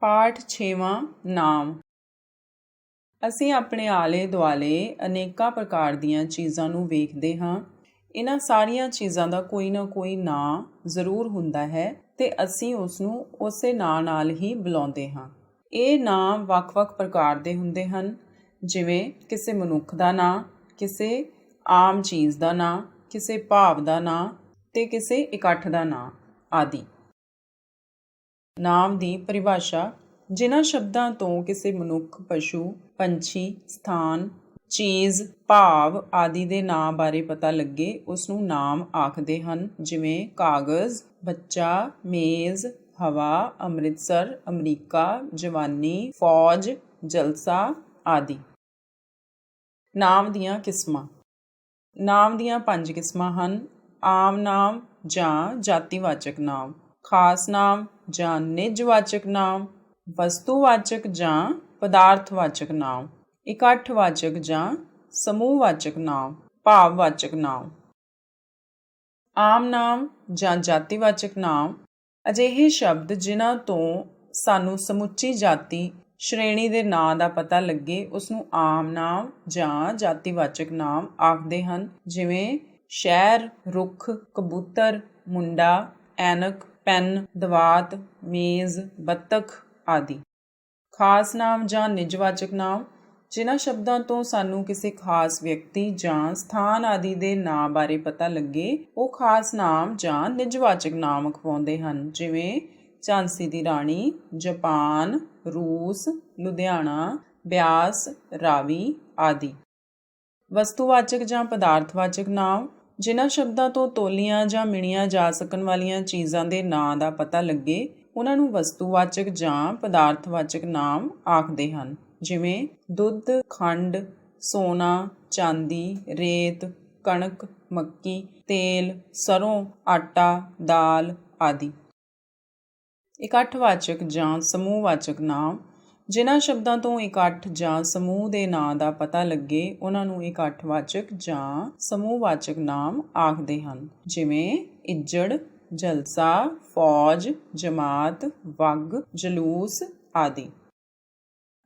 ਪਾਠ 6ਵਾਂ ਨਾਮ। ਅਸੀਂ ਆਪਣੇ ਆਲੇ ਦੁਆਲੇ ਅਨੇਕਾਂ ਪ੍ਰਕਾਰ ਦੀਆਂ ਚੀਜ਼ਾਂ ਨੂੰ ਵੇਖਦੇ ਹਾਂ। ਇਹਨਾਂ ਸਾਰੀਆਂ ਚੀਜ਼ਾਂ ਦਾ ਕੋਈ ਨਾ ਕੋਈ ਨਾਂ ਜ਼ਰੂਰ ਹੁੰਦਾ ਹੈ ਤੇ ਅਸੀਂ ਉਸ ਨੂੰ ਉਸੇ ਨਾਂ ਨਾਲ ਹੀ ਬੁਲਾਉਂਦੇ ਹਾਂ। ਇਹ ਨਾਂ ਵੱਖ-ਵੱਖ ਪ੍ਰਕਾਰ ਦੇ ਹੁੰਦੇ ਹਨ। ਜਿਵੇਂ ਕਿਸੇ ਮਨੁੱਖ ਦਾ ਨਾਂ, ਕਿਸੇ ਆਮ ਚੀਜ਼ ਦਾ ਨਾਂ, ਕਿਸੇ ਭਾਵ ਦਾ ਨਾਂ ਤੇ ਕਿਸੇ ਇਕੱਠ ਦਾ ਨਾਂ ਆਦਿ। ਨਾਮ ਦੀ ਪਰਿਭਾਸ਼ਾ, ਜਿਨ੍ਹਾਂ ਸ਼ਬਦਾਂ ਤੋਂ ਕਿਸੇ ਮਨੁੱਖ, ਪਸ਼ੂ, ਪੰਛੀ, ਸਥਾਨ, ਚੀਜ਼, ਭਾਵ ਆਦਿ ਦੇ ਨਾਂ ਬਾਰੇ ਪਤਾ ਲੱਗੇ, ਉਸ ਨੂੰ ਨਾਮ ਆਖਦੇ ਹਨ, ਜਿਵੇਂ ਕਾਗਜ਼, ਬੱਚਾ, ਮੇਜ਼, ਹਵਾ, ਅੰਮ੍ਰਿਤਸਰ, ਅਮਰੀਕਾ, ਜਵਾਨੀ, ਫੌਜ, ਜਲਸਾ ਆਦਿ। ਨਾਮ ਦੀਆਂ ਕਿਸਮਾਂ। ਨਾਮ ਦੀਆਂ ਪੰਜ ਕਿਸਮਾਂ ਹਨ। ਆਮ ਨਾਮ ਜਾਂ ਜਾਤੀਵਾਚਕ ਨਾਮ। ਖਾਸ ਨਾਮ ਜਾਂ ਨਿਜਵਾਚਕ ਨਾਮ, ਵਸਤੂਵਾਚਕ ਜਾਂ ਪਦਾਰਥਵਾਚਕ ਨਾਮ, ਇਕੱਠਵਾਚਕ ਜਾਂ ਸਮੂਹਵਾਚਕ ਨਾਮ, ਭਾਵਵਾਚਕ ਨਾਮ। ਆਮ ਨਾਮ ਜਾਂ ਜਾਤੀਵਾਚਕ ਨਾਮ ਅਜਿਹੇ ਸ਼ਬਦ ਜਿਨ੍ਹਾਂ ਤੋਂ ਸਾਨੂੰ ਸਮੁੱਚੀ ਜਾਤੀ ਸ਼੍ਰੇਣੀ ਦੇ ਨਾਂ ਦਾ ਪਤਾ ਲੱਗੇ, ਉਸ ਨੂੰ ਆਮ ਨਾਮ ਜਾਂ ਜਾਤੀਵਾਚਕ ਨਾਮ ਆਖਦੇ ਹਨ, ਜਿਵੇਂ ਸ਼ਹਿਰ, ਰੁੱਖ, ਕਬੂਤਰ, ਮੁੰਡਾ, ਐਨਕ ਪੈਨ, ਦਵਾਤ, ਮੇਜ਼, ਬੱਤਖ ਆਦਿ। ਖਾਸ ਨਾਮ ਜਾਂ ਨਿਜਵਾਚਕ ਨਾਮ, ਜਿਨ੍ਹਾਂ ਸ਼ਬਦਾਂ ਤੋਂ ਸਾਨੂੰ ਕਿਸੇ ਖਾਸ ਵਿਅਕਤੀ ਜਾਂ ਸਥਾਨ ਆਦਿ ਦੇ ਨਾਂ ਬਾਰੇ ਪਤਾ ਲੱਗੇ, ਉਹ ਖਾਸ ਨਾਮ ਜਾਂ ਨਿਜਵਾਚਕ ਨਾਮ ਅਖਵਾਉਂਦੇ ਹਨ। ਜਿਵੇਂ ਝਾਂਸੀ ਦੀ ਰਾਣੀ, ਜਾਪਾਨ, ਰੂਸ, ਲੁਧਿਆਣਾ, ਬਿਆਸ, ਰਾਵੀ ਆਦਿ। ਵਸਤੂਵਾਚਕ ਜਾਂ ਪਦਾਰਥਵਾਚਕ ਨਾਮ ਜਿਨ੍ਹਾਂ ਸ਼ਬਦਾਂ ਤੋਂ ਤੋਲੀਆਂ ਜਾਂ ਮਿਣੀਆਂ ਜਾ ਸਕਣ ਵਾਲੀਆਂ ਚੀਜ਼ਾਂ ਦੇ ਨਾਂ ਦਾ ਪਤਾ ਲੱਗੇ, ਉਹਨਾਂ ਨੂੰ ਵਸਤੂਵਾਚਕ ਜਾਂ ਪਦਾਰਥਵਾਚਕ ਨਾਮ ਆਖਦੇ ਹਨ। ਜਿਵੇਂ ਦੁੱਧ, ਖੰਡ, ਸੋਨਾ, ਚਾਂਦੀ, ਰੇਤ, ਕਣਕ, ਮੱਕੀ, ਤੇਲ, ਸਰੋਂ, ਆਟਾ, ਦਾਲ ਆਦਿ। ਇਕੱਠਵਾਚਕ ਜਾਂ ਸਮੂਹਵਾਚਕ ਨਾਮ ਜਿਨ੍ਹਾਂ ਸ਼ਬਦਾਂ ਤੋਂ ਇਕੱਠ ਜਾਂ ਸਮੂਹ ਦੇ ਨਾਂ ਦਾ ਪਤਾ ਲੱਗੇ, ਉਹਨਾਂ ਨੂੰ ਇਕੱਠਵਾਚਕ ਜਾਂ ਸਮੂਹਵਾਚਕ ਨਾਮ ਆਖਦੇ ਹਨ। ਜਿਵੇਂ, ਇੱਜੜ, ਜਲਸਾ, ਫੌਜ, ਜਮਾਤ, ਵਗ, ਜਲੂਸ ਆਦਿ।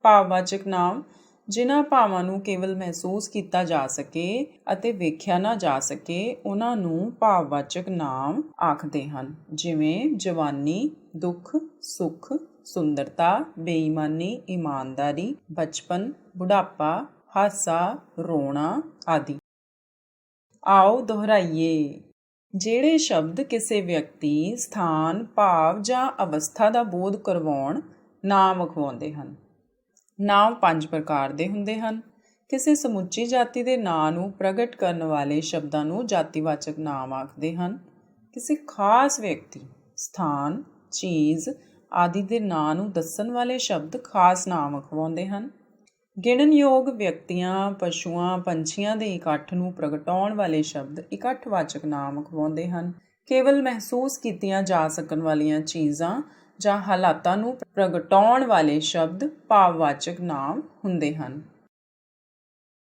ਭਾਵਵਾਚਕ ਨਾਮ, ਜਿਨ੍ਹਾਂ ਭਾਵਾਂ ਨੂੰ ਕੇਵਲ ਮਹਿਸੂਸ ਕੀਤਾ ਜਾ ਸਕੇ ਅਤੇ ਵੇਖਿਆ ਨਾ ਜਾ ਸਕੇ, ਉਹਨਾਂ ਨੂੰ ਭਾਵਵਾਚਕ ਨਾਮ ਆਖਦੇ ਹਨ। ਜਿਵੇਂ, ਜਵਾਨੀ, ਦੁੱਖ, ਸੁੱਖ ਸੁੰਦਰਤਾ, ਬੇਈਮਾਨੀ, ਇਮਾਨਦਾਰੀ, ਬਚਪਨ, ਬੁਢਾਪਾ, ਹਾਸਾ, ਰੋਣਾ ਆਦਿ। ਆਓ ਦੁਹਰਾਈਏ, ਜਿਹੜੇ ਸ਼ਬਦ ਕਿਸੇ ਵਿਅਕਤੀ, ਸਥਾਨ, ਭਾਵ ਜਾਂ ਅਵਸਥਾ ਦਾ ਬੋਧ ਕਰਵਾਉਣ ਨਾਮ ਵਿਖਵਾਉਂਦੇ ਹਨ। ਨਾਮ ਪੰਜ ਪ੍ਰਕਾਰ ਦੇ ਹੁੰਦੇ ਹਨ। ਕਿਸੇ ਸਮੁੱਚੀ ਜਾਤੀ ਦੇ ਨਾਂ ਨੂੰ ਪ੍ਰਗਟ ਕਰਨ ਵਾਲੇ ਸ਼ਬਦਾਂ ਨੂੰ ਜਾਤੀਵਾਚਕ ਨਾਮ ਆਖਦੇ ਹਨ। ਕਿਸੇ ਖਾਸ ਵਿਅਕਤੀ, ਸਥਾਨ, ਚੀਜ਼ ਆਦਿ ਦੇ ਨਾਂ ਨੂੰ ਦੱਸਣ ਵਾਲੇ ਸ਼ਬਦ ਖਾਸ ਨਾਮ ਅਖਵਾਉਂਦੇ ਹਨ। ਗਿਣਨਯੋਗ ਵਿਅਕਤੀਆਂ, ਪਸ਼ੂਆਂ, ਪੰਛੀਆਂ ਦੇ ਇਕੱਠ ਨੂੰ ਪ੍ਰਗਟਾਉਣ ਵਾਲੇ ਸ਼ਬਦ ਇਕੱਠਵਾਚਕ ਨਾਮ ਅਖਵਾਉਂਦੇ ਹਨ। ਕੇਵਲ ਮਹਿਸੂਸ ਕੀਤੀਆਂ ਜਾ ਸਕਣ ਵਾਲੀਆਂ ਚੀਜ਼ਾਂ ਜਾਂ ਹਾਲਾਤਾਂ ਨੂੰ ਪ੍ਰਗਟਾਉਣ ਵਾਲੇ ਸ਼ਬਦ ਭਾਵਵਾਚਕ ਨਾਮ ਹੁੰਦੇ ਹਨ।